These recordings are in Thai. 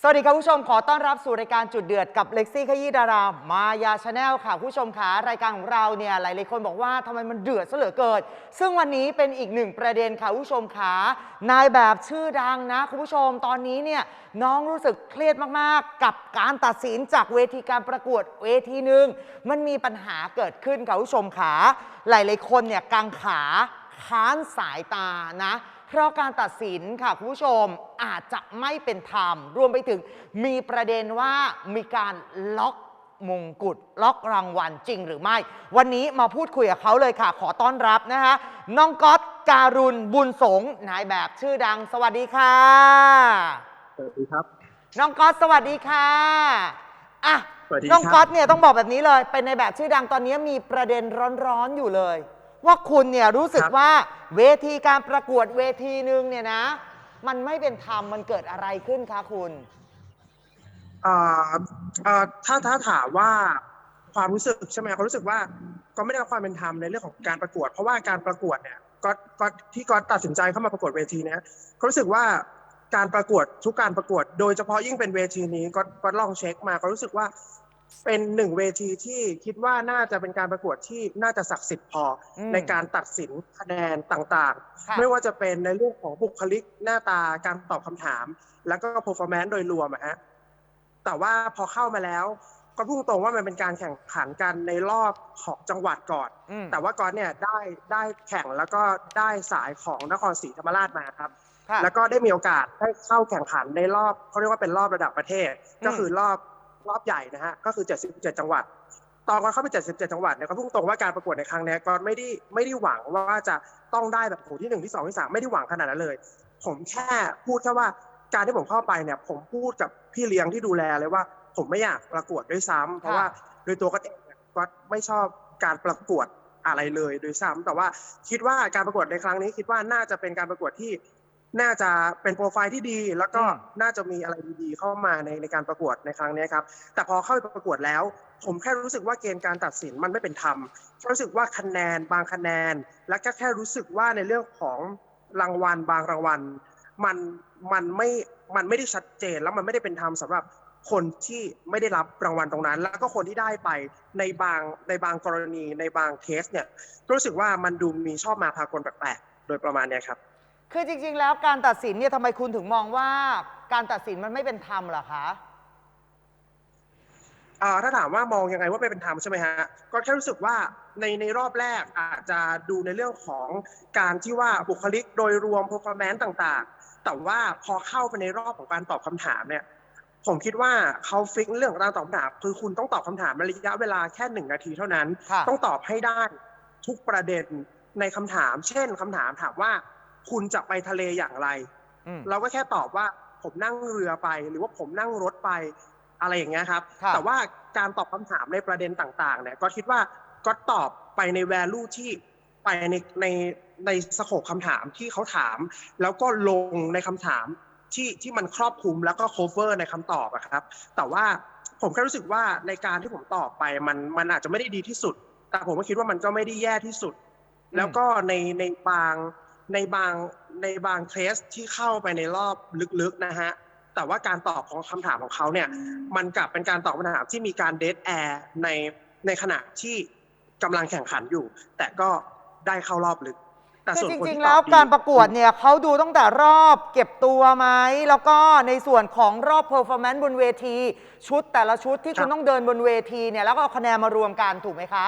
สวัสดีครับผู้ชมขอต้อนรับสู่รายการจุดเดือดกับเล็กซี่ขยี้ดารามายาชาแนลค่ะผู้ชมคะรายการของเราเนี่ยหลายๆคนบอกว่าทำไมมันเดือดซะเหลือเกินซึ่งวันนี้เป็นอีกหนึ่งประเด็นค่ะผู้ชมคะนายแบบชื่อดังนะคุณผู้ชมตอนนี้เนี่ยน้องรู้สึกเครียดมากๆ กับการตัดสินจากเวทีการประกวดเวทีหนึ่งมันมีปัญหาเกิดขึ้นค่ะผู้ชมคะหลายๆคนเนี่ยกังขาค้านสายตานะ เพราะการตัดสินค่ะคุณผู้ชมอาจจะไม่เป็นธรรม รวมไปถึงมีประเด็นว่ามีการล็อกมงกุฎล็อกรางวัลจริงหรือไม่ วันนี้มาพูดคุยกับเขาเลยค่ะ ขอต้อนรับนะคะน้องก๊อตการุณบุญสงฆ์นายแบบชื่อดัง สวัสดีค่ะ สวัสดีครับ น้องก๊อตสวัสดีค่ะอะสวัสดีน้องครับก๊อตเนี่ยต้องบอกแบบนี้เลย เป็นในแบบชื่อดังตอนนี้มีประเด็นร้อนๆอยู่เลย ว่าคุณเนี่ยรู้สึกว่าเวทีการประกวดเวทีหนึ่งเนี่ยนะ มันไม่เป็นธรรมมันเกิดอะไรขึ้นคะคุณเอ่อเอ่อถ้าถ้าถามว่าความรู้สึกใช่ไหมเขารู้สึกว่าก็ไม่ได้รับความเป็นธรรมในเรื่องของการประกวด เพราะว่าการประกวดเนี่ยก็ก็ที่ก็ตัดสินใจเข้ามาประกวดเวทีเนี้ยเขารู้สึกว่าการประกวดทุกการประกวด โดยเฉพาะยิ่งเป็นเวทีนี้ก็ก็ลองเช็คมาก็รู้สึกว่า เป็นหนึ่งเวทีที่คิดว่าน่าจะเป็นการประกวดที่น่าจะศักดิ์สิทธิ์พออมในการตัดสินคะแนนต่างๆค่ะไม่ว่าจะเป็นในเรื่องของบุคลิกหน้าตาการตอบคำถาม แล้วก็ performance โดยรวมอะฮะแต่ว่าพอเข้ามาแล้ว ก็พุ่งตรงว่ามันเป็นการแข่งขันกันในรอบของจังหวัดก่อน อืมแต่ว่าก่อนเนี่ยได้ได้แข่งแล้วก็ได้สายของนครศรีธรรมราชมาครับ ค่ะ แล้วก็ได้มีโอกาสได้เข้าแข่งขันในรอบเขาเรียกว่าเป็นรอบระดับประเทศอืมก็คือรอบ รอบใหญ่นะฮะก็คือ 77 จังหวัด ตอนก่อนเข้าไป 77 จังหวัดเนี่ยก็พุ่งตรงว่าการประกวดในครั้งนี้ก็ไม่ได้ไม่ได้หวังว่าจะต้องได้แบบโหที่หนึ่งที่สองที่สามไม่ได้หวังขนาดนั้นเลย ผมแค่พูดแค่ว่าการที่ผมเข้าไปเนี่ย ผมพูดกับพี่เลี้ยงที่ดูแลเลยว่า ผมไม่อยากประกวดด้วยซ้ำเพราะว่าโดยตัวก็เองก็ไม่ชอบการประกวดอะไรเลยโดยซ้ำแต่ว่าคิดว่าการประกวดในครั้งนี้คิดว่าน่าจะเป็นการประกวดที่ น่าจะเป็นโปรไฟล์ที่ดี แล้วก็อืมน่าจะมีอะไรดีๆเข้ามาในในการประกวดในครั้งนี้ครับ แต่พอเข้าไปประกวดแล้ว ผมแค่รู้สึกว่าเกณฑ์การตัดสินมันไม่เป็นธรรมแค่รู้สึกว่าคะแนนบางคะแนน และก็แค่รู้สึกว่าในเรื่องของรางวัลบางรางวัล มันมันไม่มันไม่ได้ชัดเจนแล้วมันไม่ได้เป็นธรรมสำหรับคนที่ไม่ได้รับรางวัลตรงนั้น แล้วก็คนที่ได้ไปในบางในบางกรณีในบางเคสเนี่ยก็รู้สึกว่ามันดูมีชอบมาพากลแปลกๆโดยประมาณเนี้ยครับ คือจริง ๆ แล้วการตัดสินเนี่ยทำไมคุณถึงมองว่าการตัดสินมันไม่เป็นธรรมเหรอคะ อ่าถ้าถามว่ามองยังไงว่าไม่เป็นธรรมใช่ไหมฮะ ก็แค่รู้สึกว่าในในรอบแรกอาจจะดูในเรื่องของการที่ว่าบุคลิกโดยรวม performance ต่างๆ แต่ว่าพอเข้าไปในรอบของการตอบคำถามเนี่ย ผมคิดว่าเขาฟิกเรื่องของการตอบคำถามคือคุณต้องตอบคำถามในระยะเวลาแค่หนึ่งนาทีเท่านั้น ค่ะ ต้องตอบให้ได้ทุกประเด็นในคำถาม เช่นคำถามถามว่า คุณจะไปทะเลอย่างไรอืมเราก็แค่ตอบว่าผมนั่งเรือไป หรือว่าผมนั่งรถไปอะไรอย่างเงี้ยครับค่ะแต่ว่าการตอบคำถามในประเด็นต่างๆ เนี่ยก็คิดว่าก็ตอบไปใน value ที่ไปในในในสโคปคำถามที่เขาถาม แล้วก็ลงในคำถามที่ที่มันครอบคลุมแล้วก็ cover ในคำตอบอะครับ แต่ว่าผมแค่รู้สึกว่าในการที่ผมตอบไปมันมันอาจจะไม่ได้ดีที่สุด แต่ผมก็คิดว่ามันก็ไม่ได้แย่ที่สุด แล้วก็ในในบาง ในบางในบางเคสที่เข้าไปในรอบลึกๆนะฮะแต่ว่าการตอบของคำถามของเขาเนี่ยมันกลับเป็นการตอบคำถามที่มีการเดทแอร์ในในขณะที่กำลังแข่งขันอยู่ แต่ก็ได้เข้ารอบลึกแต่คือส่วนจคนริงที่ๆแล้วตอบดีการประกวดเนี่ยเขาดูตั้งแต่รอบเก็บตัวไหมแล้วก็ในส่วนของรอบเพอร์ฟอร์แมนซ์บนเวที ชุดแต่ละชุดที่คุณต้องเดินบนเวทีเนี่ยแล้วก็เอาคะแนนมารวมกันถูกไหมคะ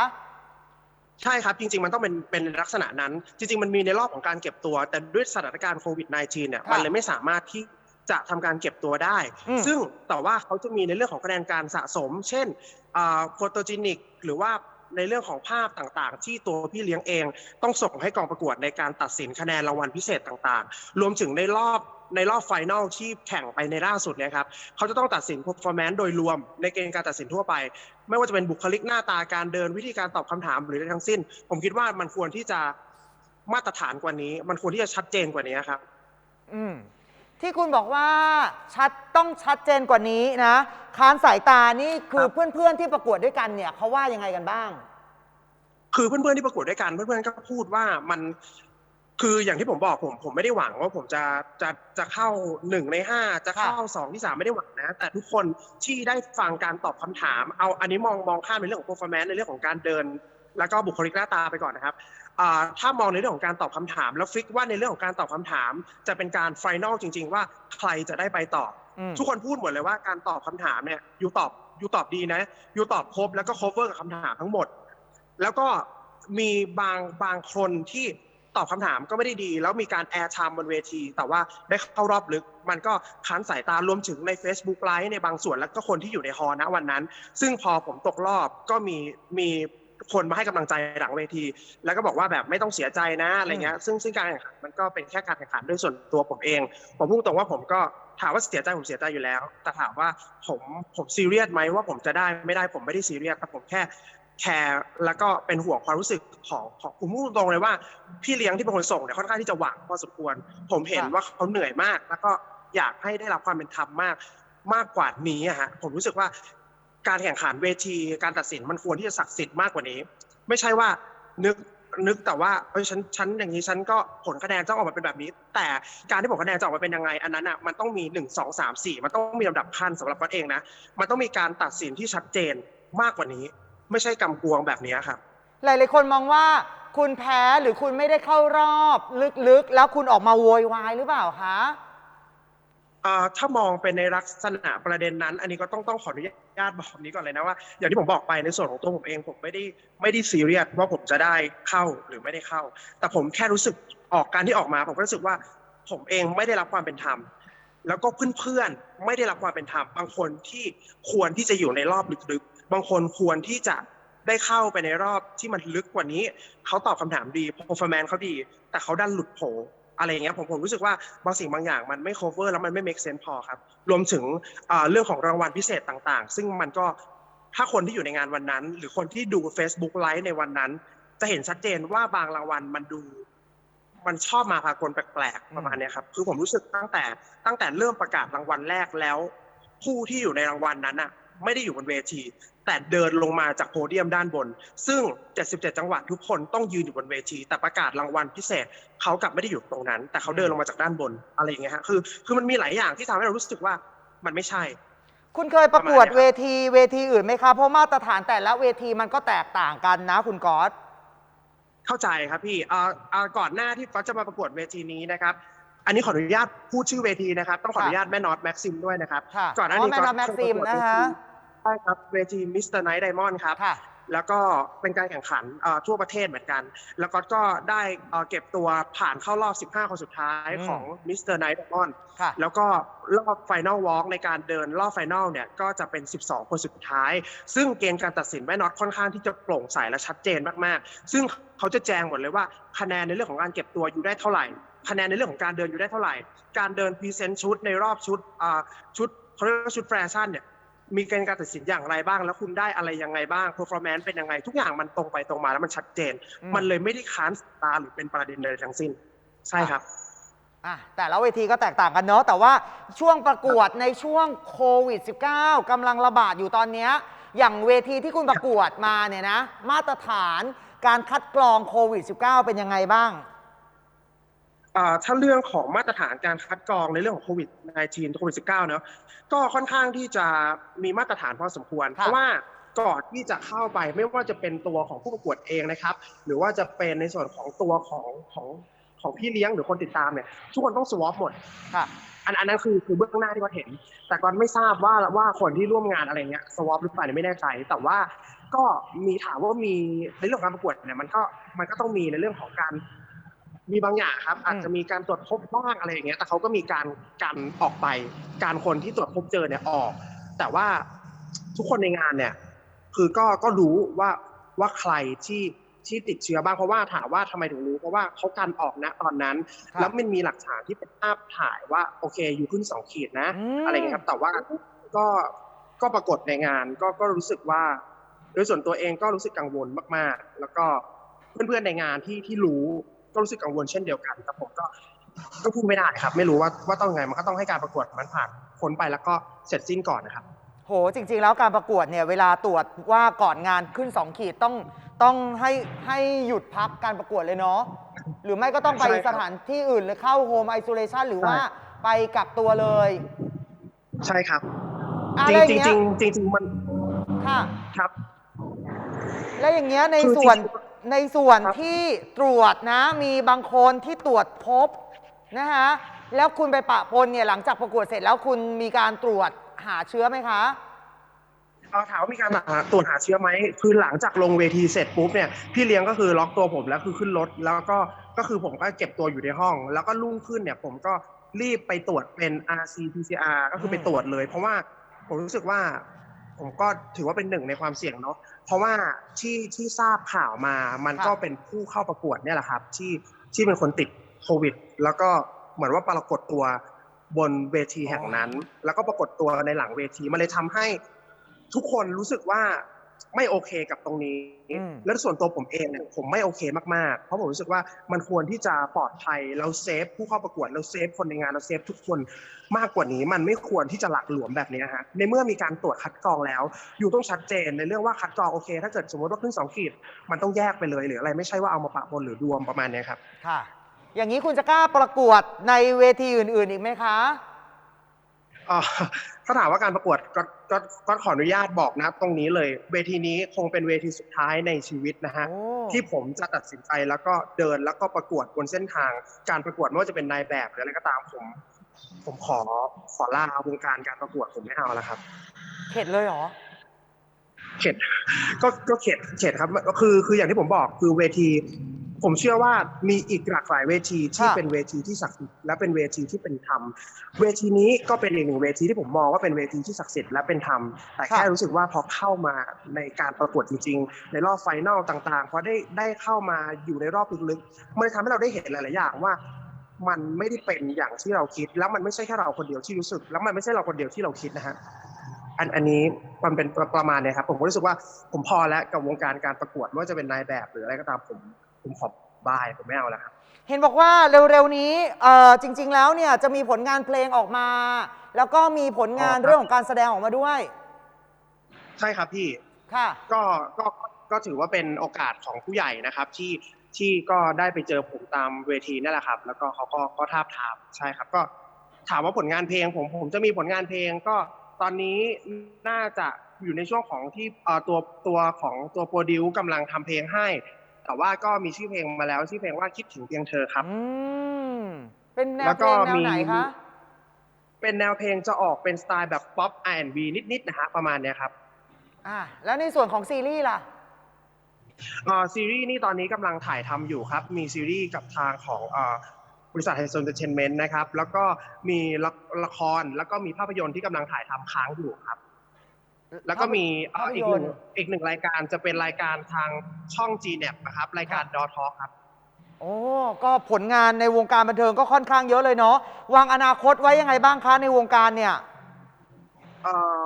ใช่ครับ จริง ๆ มันต้องเป็นเป็นลักษณะนั้น จริง ๆ มันมีในรอบของการเก็บตัว แต่ด้วยสถานการณ์โควิด -19 เนี่ยค่ะมันเลยไม่สามารถที่จะทำการเก็บตัวได้อืมซึ่งแต่ว่าเขาจะมีในเรื่องของคะแนนการสะสม เช่นโฟโตจินิกหรือว่า ในเรื่องของภาพต่างๆ ที่ตัวพี่เลี้ยงเอง ต้องส่งให้กองประกวดในการตัดสินคะแนนรางวัลพิเศษต่างๆ รวมถึงในรอบในรอบไฟนอลที่แข่งไปในล่าสุดเนี่ยครับเขาจะต้องตัดสิน performance โดยรวม ในเกณฑ์การตัดสินทั่วไป ไม่ว่าจะเป็นบุคลิกหน้าตาการเดินวิธีการตอบคำถามหรืออะไรทั้งสิ้น ผมคิดว่ามันควรที่จะมาตรฐานกว่านี้ มันควรที่จะชัดเจนกว่านี้ครับ อืม ที่คุณบอกว่าชัดต้องชัดเจนกว่านี้นะค้านสายตานี่คือครับ เพื่อนๆที่ประกวดด้วยกันเนี่ยเขาว่ายังไงกันบ้าง คือเพื่อนๆที่ประกวดด้วยกันเพื่อนๆก็พูดว่ามันคืออย่างที่ผมบอกผมผมไม่ได้หวังว่าผมจะจะจะเข้าหนึ่งในห้าจะเข้าค่ะสองที่สามไม่ได้หวังนะ แต่ทุกคนที่ได้ฟังการตอบคำถาม เอาอันนี้มองมองข้ามในเรื่องของ performance ในเรื่องของการเดิน แล้วก็บุคลิกหน้าตาไปก่อนนะครับอ่า ถ้ามองในเรื่องของการตอบคำถาม แล้วฟิกว่าในเรื่องของการตอบคำถาม จะเป็นการไฟนอลจริง ๆ ว่าใครจะได้ไปต่ออืมทุกคนพูดหมดเลยว่าการตอบคำถามเนี่ยยูตอบยูตอบดีนะยูตอบครบแล้วก็ cover กับคำถามทั้งหมด แล้วก็มีบางบางคนที่ตอบคำถามก็ไม่ได้ดี แล้วมีการแอร์ไทม์บนเวที แต่ว่าได้เข้ารอบลึก มันก็ค้านสายตารวมถึงใน Facebook ไลฟ์ในบางส่วนแล้วก็คนที่อยู่ในฮอลณวันนั้น ซึ่งพอผมตกรอบก็มีมี คนมาให้กำลังใจหลังเวที แล้วก็บอกว่าแบบไม่ต้องเสียใจนะอะไรเงี้ยซึ่งซึ่งการแข่งขันมันก็เป็นแค่การแข่งขันด้วยส่วนตัวผมเอง ผมพูดตรงว่าผมก็ถามว่าเสียใจผมเสียใจอยู่แล้ว แต่ถามว่าผมผมซีเรียสไหมว่าผมจะได้ไม่ได้ผมไม่ได้ซีเรียสแต่ผมแค่แคร์แล้วก็เป็นห่วงความรู้สึกของของผมพูดตรงเลยว่าพี่เลี้ยงที่เป็นคนส่งเนี่ยค่อนข้างที่จะหวังพอสมควร ผมเห็นค่ะว่าเขาเหนื่อยมาก แล้วก็อยากให้ได้รับความเป็นธรรมมากมากกว่านี้อะฮะผมรู้สึกว่า การแข่งขันเวทีการตัดสินมันควรที่จะศักดิ์สิทธิ์มากกว่านี้ ไม่ใช่ว่านึกนึกแต่ว่าเอ้ยฉันฉันอย่างนี้ฉันก็ผลคะแนนจะออกมาเป็นแบบนี้ แต่การที่ผลคะแนนจะออกมาเป็นยังไงอันนั้นอะมันต้องมีหนึ่งสองสามสี่มันต้องมีลำดับขั้นสำหรับวัดเองนะมันต้องมีการตัดสินที่ชัดเจนมากกว่านี้ ไม่ใช่กำกวงแบบนี้ครับหลายๆคนมองว่าคุณแพ้หรือคุณไม่ได้เข้ารอบลึกๆ แล้วคุณออกมาโวยวายหรือเปล่าคะ ถ้ามองเป็นในลักษณะประเด็นนั้น อันนี้ก็ต้องต้องขออนุญาตบอกนี้ก่อนเลยนะว่าอย่างที่ผมบอกไปในส่วนของตัวผมเองผมไม่ได้ไม่ได้ซีเรียสว่าผมจะได้เข้าหรือไม่ได้เข้า แต่ผมแค่รู้สึกออกการที่ออกมาผมก็รู้สึกว่าผมเองไม่ได้รับความเป็นธรรมแล้วก็เพื่อนๆไม่ได้รับความเป็นธรรมบางคนที่ควรที่จะอยู่ในรอบลึกๆ บางคนควรที่จะได้เข้าไปในรอบที่มันลึกกว่านี้ เขาตอบคำถามดี p e r f o r m a n เขาดี แต่เขาดันหลุดโผ อะไรอย่างเงี้ยผมผมรู้สึกว่าบางสิ่งบางอย่างมันไม่ cover แล้วมันไม่ make sense พอครับรวมถึงอ่าเรื่องของรางวัลพิเศษต่างๆ ซึ่งมันก็ถ้าคนที่อยู่ในงานวันนั้น หรือคนที่ดู Facebook ไลฟ์ในวันนั้น จะเห็นชัดเจนว่าบางรางวัลมันดู มันชอบมาพากลแปลกๆประมาณเนี้ยครับคือผมรู้สึกตั้งแต่ตั้งแต่เริ่มประกาศรางวัลแรกแล้ว ผู้ที่อยู่ในรางวัลนั้นน่ะ ไม่ได้อยู่บนเวที แต่เดินลงมาจากโพเดียมด้านบน ซึ่ง 77 จังหวัดทุกคนต้องยืนอยู่บนเวที แต่ประกาศรางวัลพิเศษเขากลับไม่ได้อยู่ตรงนั้น แต่เขาเดินลงมาจากด้านบนอะไรอย่างเงี้ยฮะคือคือมันมีหลายอย่างที่ทำให้เรารู้สึกว่ามันไม่ใช่ คุณเคยประกวดประมาณเนี้ยครับเวทีเวทีอื่นไหมคะเพราะมาตรฐานแต่ละเวทีมันก็แตกต่างกันนะ คุณก๊อต เข้าใจครับพี่อ่าอ่าก่อนหน้าที่ก็จะมาประกวดเวทีนี้นะครับ อันนี้ขออนุญาตพูดชื่อเวทีนะครับ ต้องขออนุญาตแม่น็อตแม็กซิมด้วยนะครับ ค่ะก่อนหน้าอ๋อนี้แม่น็อตก็แม็กซิมเคยประวดนะคะเวที ใช่ครับเวทีมิสเตอร์ไนท์ไดมอนด์ครับ ค่ะ แล้วก็เป็นการแข่งขันเอ่อทั่วประเทศเหมือนกัน แล้วก็ก็ได้เอ่อเก็บตัวผ่านเข้ารอบ 15 คนสุดท้ายอืม ของมิสเตอร์ไนท์ไดมอนด์ค่ะ แล้วก็รอบไฟน a ลวอล์กในการเดินรอบไฟน a ลเนี่ยก็จะเป็น 12 คนสุดท้าย ซึ่งเกณฑ์การตัดสินแม่น็อตค่อนข้างที่จะโปร่งใสและชัดเจนมากๆ ซึ่งเขาจะแจงหมดเลยว่าคะแนนในเรื่องของการเก็บตัวอยู่ได้เท่าไหร่ คะแนนในเรื่องของการเดินอยู่ได้เท่าไหร่ การเดินพรีเซนต์ชุดในรอบชุดอ่าชุดเขาเรียกว่าชุดแฟชั่นเนี่ย มีเกณฑ์การตัดสินอย่างไรบ้าง แล้วคุณได้อะไรยังไงบ้าง performance เป็นยังไง ทุกอย่างมันตรงไปตรงมาแล้วมันชัดเจน อืม มันเลยไม่ได้ค้านสายตาหรือเป็นประเด็นใดทั้งสิ้น ใช่ครับ อะแต่ละเวทีก็แตกต่างกันเนาะแต่ว่าช่วงประกวดในช่วงโควิด -19 กำลังระบาดอยู่ตอนเนี้ยอย่างเวทีที่คุณประกวดมาเนี่ยนะ มาตรฐานการคัดกรองโควิด -19 เป็นยังไงบ้างอ่า ถ้าเรื่องของมาตรฐานการคัดกรองในเรื่องของโควิด -19 โควิด -19 เนอะก็ค่อนข้างที่จะมีมาตรฐานพอสมควร เพราะว่าก่อนที่จะเข้าไปไม่ว่าจะเป็นตัวของผู้ประกวดเองนะครับ หรือว่าจะเป็นในส่วนของตัวของของของพี่เลี้ยงหรือคนติดตามเนี่ยทุกคนต้องสวอปหมดค่ะอันอันนั้นคือคือเบื้องหน้าที่เราเห็น แต่ก่อนไม่ทราบว่าว่าคนที่ร่วมงานอะไรเงี้ยสวอปหรือเปล่าเนี่ยไม่แน่ใจ แต่ว่าก็มีถามว่ามีในเรื่องของการประกวดเนี่ยมันก็มันก็ต้องมีในเรื่องของการ มีบางอย่างครับ อาจจะมีการตรวจพบบ้างอะไรอย่างเงี้ยแต่เขาก็มีการการออกไป การคนที่ตรวจพบเจอเนี่ยออก แต่ว่าทุกคนในงานเนี่ย คือก็ก็รู้ว่าว่าใครที่ที่ติดเชื้อบ้างเพราะว่าถามว่าทำไมถึงรู้เพราะว่าเขากันออกนะตอนนั้นครับแล้วมันมีหลักฐานที่เป็นภาพถ่ายว่าโอเคอยู่ขึ้นสองขีดนะอืมอะไรอย่างเงี้ยครับ แต่ว่าก็ก็ปรากฏในงานก็ก็รู้สึกว่า โดยส่วนตัวเองก็รู้สึกกังวลมากๆ แล้วก็เพื่อนๆในงานที่ที่รู้ ก็รู้สึกกังวลเช่นเดียวกันแต่ผมก็ก็พูดไม่ได้ครับ ไม่รู้ว่าว่าต้องไงมันก็ต้องให้การประกวดมันผ่านพ้นไปแล้วก็เสร็จสิ้นก่อนนะครับ โห จริง ๆ แล้วการประกวดเนี่ยเวลาตรวจว่าก่อนงานขึ้น 2 ขีดต้องต้องให้ให้หยุดพักการประกวดเลยเนาะหรือไม่ก็ต้องไปใช่ครับ สถานที่อื่นหรือเข้าโฮมไอโซเลชันหรือใช่ว่าไปกักตัวเลยใช่ครับ อะจไรริงอย่างจริเงี้งยจริงจริงๆมันค่ะ ครับ แล้วอย่างเงี้ยในคือส่วนจริง ในส่วนครับ ที่ตรวจนะ มีบางคนที่ตรวจพบนะคะแล้วคุณไปปะปนเนี่ยหลังจากประกวดเสร็จแล้วคุณมีการตรวจหาเชื้อไหมคะ เอาถามว่ามีการหาตรวจหาเชื้อไหมคือหลังจากลงเวทีเสร็จปุ๊บเนี่ยพี่เลี้ยงก็คือล็อกตัวผมแล้วคือขึ้นรถแล้วก็ก็คือผมก็เก็บตัวอยู่ในห้อง แล้วก็รุ่งขึ้นเนี่ยผมก็รีบไปตรวจเป็น RC PCR ก็คือไปอืมตรวจเลย เพราะว่าผมรู้สึกว่าผมก็ถือว่าเป็นหนึ่งในความเสี่ยงเนาะ เพราะว่าที่ที่ทราบข่าวมามันก็เป็นผู้เข้าประกวดเนี่ยแหละครับ ที่ที่เป็นคนติดโควิด แล้วก็เหมือนว่าปรากฏตัวบนเวทีแห่งนั้น แล้วก็ปรากฏตัวในหลังเวทีมันเลยทำให้ทุกคนรู้สึกว่า ไม่โอเคกับตรงนี้อืมแล้วส่วนตัวผมเองเนี่ยผมไม่โอเคมากๆ เพราะผมรู้สึกว่ามันควรที่จะปลอดภัยเราเซฟผู้เข้าประกวดเราเซฟคนในงานเราเซฟทุกคนมากกว่านี้ มันไม่ควรที่จะหลักหลวมแบบนี้ฮะในเมื่อมีการตรวจคัดกรองแล้ว อยู่ต้องชัดเจนในเรื่องว่าคัดกรองโอเค ถ้าเกิดสมมติว่าขึ้นสองขีด มันต้องแยกไปเลย หรืออะไรไม่ใช่ว่าเอามาปะปนหรือรวมประมาณเนี้ยครับค่ะ อย่างนี้คุณจะกล้าประกวดในเวทีอื่น ๆ อีกไหมคะเอ่อถ้าถามว่าการประกวด ก็ก็ก็ขออนุญาตบอกนะตรงนี้เลย เวทีนี้คงเป็นเวทีสุดท้ายในชีวิตนะฮะโอ้ ที่ผมจะตัดสินใจแล้วก็เดินแล้วก็ประกวดบนเส้นทาง การประกวดไม่ว่าจะเป็นนายแบบหรืออะไรก็ตามผม ผมขอขอลาวงการการประกวดผมไม่เอาแล้วครับ เข็ดเลยเหรอ เข็ดก็ก็เข็ดเข็ดครับก็คือคืออย่างที่ผมบอกคือเวที ผมเชื่อว่ามีอีกหลากหลายเวทีที่ค่ะเป็นเวทีที่ศักดิ์สิทธิ์และเป็นเวทีที่เป็นธรรม เวทีนี้ก็เป็นอีกหนึ่งเวทีที่ผมมองว่าเป็นเวทีที่ศักดิ์สิทธิ์และเป็นธรรม แต่แค่รู้สึกว่าพอเข้ามาในการประกวดจริง ๆ ในรอบไฟนอลต่างๆพอได้ได้เข้ามาอยู่ในรอบลึกๆมันทำให้เราได้เห็นหลายๆอย่างว่ามันไม่ได้เป็นอย่างที่เราคิด แล้วมันไม่ใช่แค่เราคนเดียวที่รู้สึก แล้วมันไม่ใช่เราคนเดียวที่เราคิดนะฮะอันอันนี้มันเป็นประมาณเนี้ยครับผมก็รู้สึกว่าผมพอแล้วกับวงการการประกวดไม่ว่าจะเป็นนายแบบหรืออะไรก็ตามผม ผมขอบายผมไม่เอาแล้วครับ เห็นบอกว่าเร็วๆนี้เอ่อจริง ๆ แล้วเนี่ยจะมีผลงานเพลงออกมา แล้วก็มีผลงานอ๋อครับ เรื่องของการแสดงออกมาด้วย ใช่ครับพี่ ค่ะ ก็ก็ก็ถือว่าเป็นโอกาสของผู้ใหญ่นะครับ ที่ที่ก็ได้ไปเจอผมตามเวทีนั่นแหละครับ แล้วก็เขาก็ก็ทาบทามใช่ครับ ก็ถามว่าผลงานเพลงผมผมจะมีผลงานเพลง ก็ตอนนี้น่าจะอยู่ในช่วงของที่เอ่อตัวตัวของตัวโปรดิวกำลังทำเพลงให้ แต่ว่าก็มีชื่อเพลงมาแล้วชื่อเพลงว่าคิดถึงเพียงเธอครับ อืมเป็นแนแล้ววเพก็ลงแนวมี ไหนคะ เป็นแนวเพลงจะออกเป็นสไตล์แบบป๊อป R&B นิดๆนะฮะประมาณเนี้ยครับอ่าแล้วในส่วนของซีรีส์ล่ะ เอ่อซีรีส์นี่ตอนนี้กำลังถ่ายทำอยู่ครับ มีซีรีส์กับทางของเอ่อบริษัทไฮโซเอนเตอร์เทนเมนต์นะครับ แล้วก็มีละละครแล้วก็มีภาพยนตร์ที่กำลังถ่ายทำค้างอยู่ครับ แล้วก็มีเอ่อภาพอียกหนนึ่ตงร์อีกหนึ่งรายการจะเป็นรายการทางช่อง g n e t นะครับ รายการดอทอครับ โอ้ก็ผลงานในวงการบันเทิงก็ค่อนข้างเยอะเลยเนาะวางอนาคตไว้ยังไงบ้างคะในวงการเนี่ยเอ่อ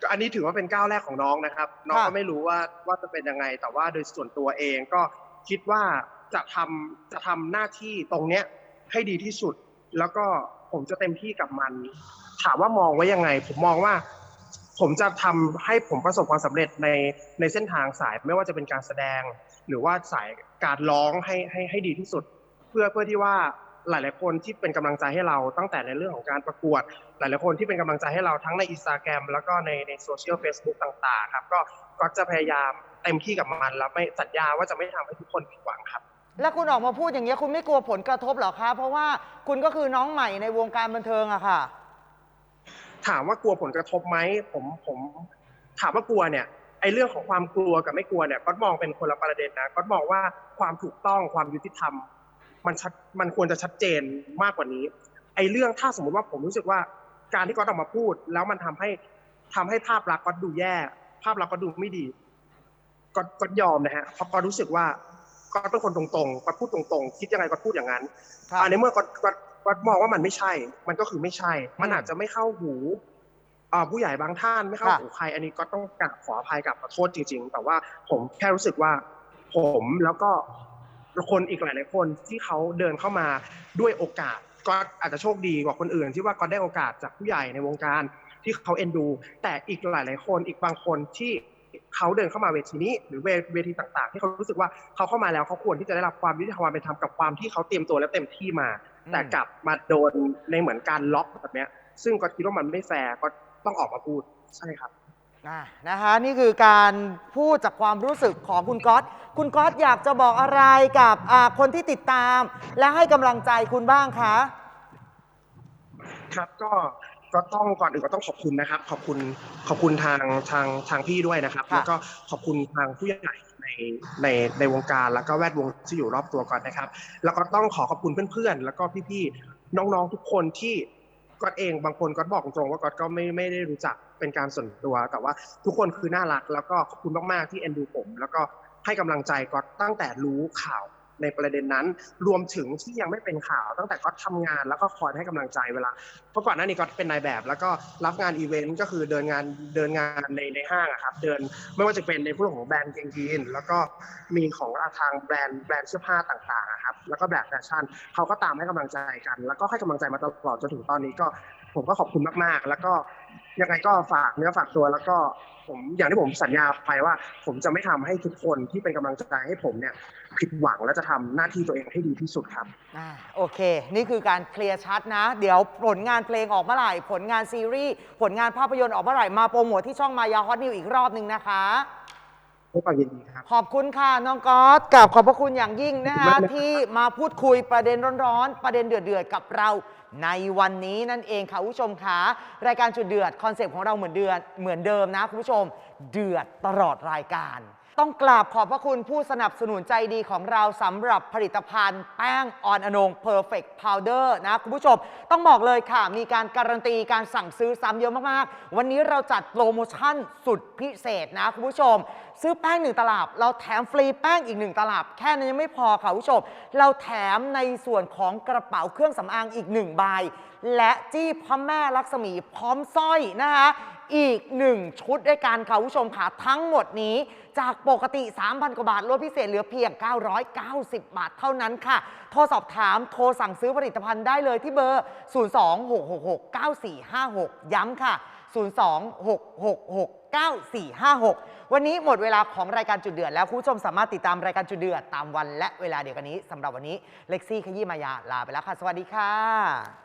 ก็อันนี้ถือว่าเป็นก้าวแรกของน้องนะครับ น้องค่ะก็ไม่รู้ว่าว่าจะเป็นยังไง แต่ว่าโดยส่วนตัวเองก็คิดว่าจะทำจะทำหน้าที่ตรงเนี้ยให้ดีที่สุด แล้วก็ผมจะเต็มที่กับมัน ถามว่ามองไว้ยังไง ผมมองว่า ผมจะทำให้ผมประสบความสำเร็จในในเส้นทางสายไม่ว่าจะเป็นการแสดง หรือว่าสายการร้องให้ให้ให้ดีที่สุด เพื่อเพื่อที่ว่าหลาย ๆ คนที่เป็นกำลังใจให้เราตั้งแต่ในเรื่องของการประกวด หลาย ๆ คนที่เป็นกำลังใจให้เราทั้งในอินสตาแกรมแล้วก็ในในโซเชียลเฟซบุ๊กต่าง ๆ ครับก็ก็จะพยายามเต็มที่กับมันแล้วไม่สัญญาว่าจะไม่ทำให้ทุกคนผิดหวังครับ แล้วคุณออกมาพูดอย่างเงี้คุณไม่กลัวผลกระทบหรอคะเพราะว่าคุณก็คือน้องใหม่ในวงการบันเทิงอะค่ะ ถามว่ากลัวผลกระทบไหมผมผมถามว่ากลัวเนี่ยไอ้เรื่องของความกลัวกับไม่กลัวเนี่ยก็มองเป็นคนละประเด็นนะก็มองว่าความถูกต้องความยุติธรรม มันชัดมันควรจะชัดเจนมากกว่านี้ ไอ้เรื่องถ้าสมมุติว่าผมรู้สึกว่าการที่ก๊อตออกมาพูด แล้วมันทำให้ทำให้ภาพลักษณ์ก๊อตดูแย่ ภาพลักษณ์ก๊อตดูไม่ดีก๊อตก๊อตยอมนะฮะเพราะก๊อตรู้สึกว่าก๊อตเป็นคนตรงๆก๊อตพูดตรงๆ คิดยังไงก๊อตพูดอย่างนั้นครับอันในเมื่อก๊ อตก๊อตก๊อตมองว่ามันไม่ใช่ มันก็คือไม่ใช่ มันอืมอาจจะไม่เข้าหูอ่าผู้ใหญ่บางท่านไม่เข้าค่ะหูใคร อันนี้ก็ต้องกราบขออภัยกับขอโทษจริง ๆ แต่ว่าผมแค่รู้สึกว่า ผมแล้วก็คนอีกหลายๆคนที่เขาเดินเข้ามาด้วยโอกาส ก็อาจจะโชคดีกว่าคนอื่น ที่ว่าก็ได้โอกาสจากผู้ใหญ่ในวงการที่เขาเอ็นดู แต่อีกหลายๆคนอีกบางคนที่เขาเดินเข้ามาเวทีนี้หรือเวเวทีต่าง ๆ ที่เขารู้สึกว่าเขาเข้ามาแล้วเขาควรที่จะได้รับความยุติธรรมเป็นธรรมกับความที่เขาเตรียมตัวและเต็มที่มาอืม แต่กลับมาโดนในเหมือนการล็อกแบบเนี้ย ซึ่งก็คิดว่ามันไม่แฟร์ก็ต้องออกมาพูดใช่ครับอะนะคะนี่คือการพูดจากความรู้สึกของคุณก๊อตคุณก๊อตอยากจะบอกอะไรกับอ่าคนที่ติดตาม และให้กำลังใจคุณบ้างคะครับก็ก็ต้องก่อนอื่นก็ต้องขอบคุณนะครับ ขอบคุณขอบคุณทางทางทางพี่ด้วยนะครับค่ะแล้วก็ขอบคุณทางผู้ใหญ่ ในในในวงการแล้วก็แวดวงที่อยู่รอบตัวก่อนนะครับ แล้วก็ต้องขอขอบคุณเพื่อนๆ แล้วก็พี่ๆ น้องๆทุกคนที่ก็เองบางคนก็บอกตรงๆว่าก็ก็ไม่ไม่ได้รู้จักเป็นการส่วนตัว แต่ว่าทุกคนคือน่ารัก แล้วก็ขอบคุณมากๆที่เอ็นดูผม แล้วก็ให้กำลังใจก็ตั้งแต่รู้ข่าว ในประเด็นนั้น รวมถึงที่ยังไม่เป็นข่าวตั้งแต่ก็ทำงานแล้วก็คอยให้กำลังใจเวลาเพราะก่อนหน้านี้ก็เป็นนายแบบ แล้วก็รับงานอีเวนต์ก็คือเดินงานเดินงานในในห้างอะครับเดินไม่ว่าจะเป็นในพวกของแบรนด์เกงยีนแล้วก็มีของทางแบรนด์แบรนด์เสื้อผ้าต่างๆครับแล้วก็แบบแฟชั่นเขาก็ตามให้กำลังใจกัน แล้วก็ให้กำลังใจมาตลอดจนถึงตอนนี้ก็ผมก็ขอบคุณมากๆ แล้วก็ ยังไงก็ฝากเนื้อฝากตัวแล้วก็ผมอย่างที่ผมสัญญาไปว่า ผมจะไม่ทำให้ทุกคนที่เป็นกำลังใจให้ผมเนี่ยผิดหวังและจะทำหน้าที่ตัวเองให้ดีที่สุดครับอ่าโอเค นี่คือการเคลียร์ชัดนะ เดี๋ยวผลงานเพลงออกเมื่อไหร่ ผลงานซีรีส์ผลงานภาพยนตร์ออกเมื่อไหร่มาโปรโมทที่ช่องมายาฮอตนิวอีกรอบหนึ่งนะคะ ด้วยความยินดีครับ ขอบคุณค่ะน้องก๊อตกับขอบพระคุณอย่างยิ่งนะคะขอบคุณมากนะครับ ที่มาพูดคุยประเด็นร้อนๆ ประเด็นเดือดๆ กับเราในวันนี้นั่นเองค่ะคุณผู้ชมคะรายการจุดเดือดคอนเซปต์ของเราเหมือนเดือนเหมือนเดิมนะคุณผู้ชม เดือดตลอดรายการ ต้องกราบขอบพระคุณผู้สนับสนุนใจดีของเราสำหรับผลิตภัณฑ์ แป้งออนอนง Perfect Powder นะคุณผู้ชม ต้องบอกเลยค่ะ มีการการันตีการสั่งซื้อซ้ำเยอะมากๆ วันนี้เราจัดโปรโมชั่นสุดพิเศษนะคุณผู้ชม ซื้อแป้งหนึ่งตลับ เราแถมฟรีแป้งอีกหนึ่งตลับ แค่นั้นยังไม่พอค่ะคุณผู้ชม เราแถมในส่วนของกระเป๋าเครื่องสำอางอีกหนึ่งใบ และจี้พระแม่ลักษมีพร้อมสร้อยนะคะ อีกหนึ่งชุดด้วยกันค่ะคุณผู้ชมค่ะทั้งหมดนี้ จากปกติ 3,000 กว่าบาทลดพิเศษเหลือเพียง 990 บาทเท่านั้นค่ะ โทรสอบถามโทรสั่งซื้อผลิตภัณฑ์ได้เลยที่เบอร์ 026669456 ย้ำค่ะ 026669456 วันนี้หมดเวลาของรายการจุดเดือดแล้วคุณผู้ชมสามารถติดตามรายการจุดเดือดตามวันและเวลาเดียวกันนี้สำหรับวันนี้เล็กซี่ขยี้มายาลาไปแล้วค่ะ สวัสดีค่ะ